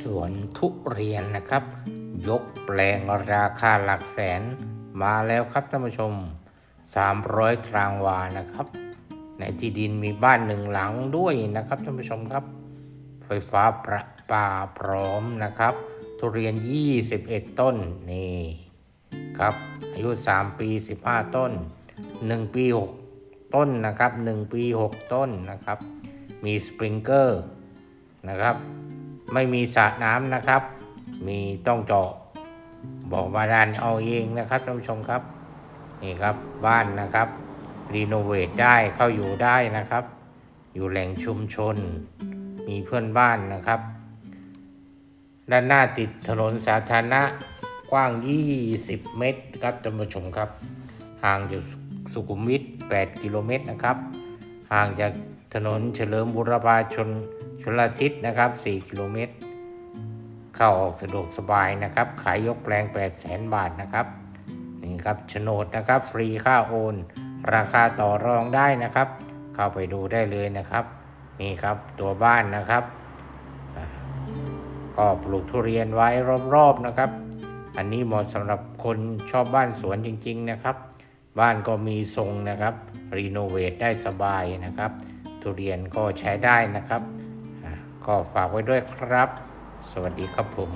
สวนทุเรียนนะครับ ยกแปลงราคาหลักแสนมาแล้วครับท่านผู้ชม 300 ตารางวานะครับ ในที่ดินมีบ้านหนึ่งหลังด้วยนะครับท่านผู้ชมครับ ไฟฟ้าประปาพร้อมนะครับ ทุเรียน 21 ต้นนี่ครับ อายุ 3 ปี 15 ต้น 1 ปี 6 ต้นนะครับ 1 ปี 6 ต้นนะครับ มีสปริงเกอร์นะครับ ไม่มีสระน้ำนะครับ มีต้องเจาะบ่อบาดาลเอาเองนะครับท่านผู้ชมครับ นี่ครับบ้านนะครับรีโนเวทได้เข้าอยู่ได้นะครับ อยู่แหล่งชุมชน มีเพื่อนบ้านนะครับ ด้านหน้าติดถนนสาธารณะกว้าง 20 เมตรครับท่านผู้ชมครับ ห่างจากสุขุมวิท8กิโลเมตรนะครับ ห่างจากถนนเฉลิมบุรพาชน ชลทิศนะครับ 4 กิโลเมตร เข้าออกสะดวกสบายนะครับ ขายยกแปลง 8 0 0 0 0 0บาทนะครับนี่ครับโฉนดนะครับ ฟรีค่าโอน ราคาต่อรองได้นะครับ เข้าไปดูได้เลยนะครับ นี่ครับตัวบ้านนะครับ ก็ปลูกทุเรียนไว้รอบๆนะครับ อันนี้เหมาะสำหรับคนชอบบ้านสวนจริง ๆนะครับ บ้านก็มีทรงนะครับรีโนเวทได้สบายนะครับ ทุเรียนก็ใช้ได้นะครับ ก็ฝากไว้ด้วยครับ สวัสดีครับผม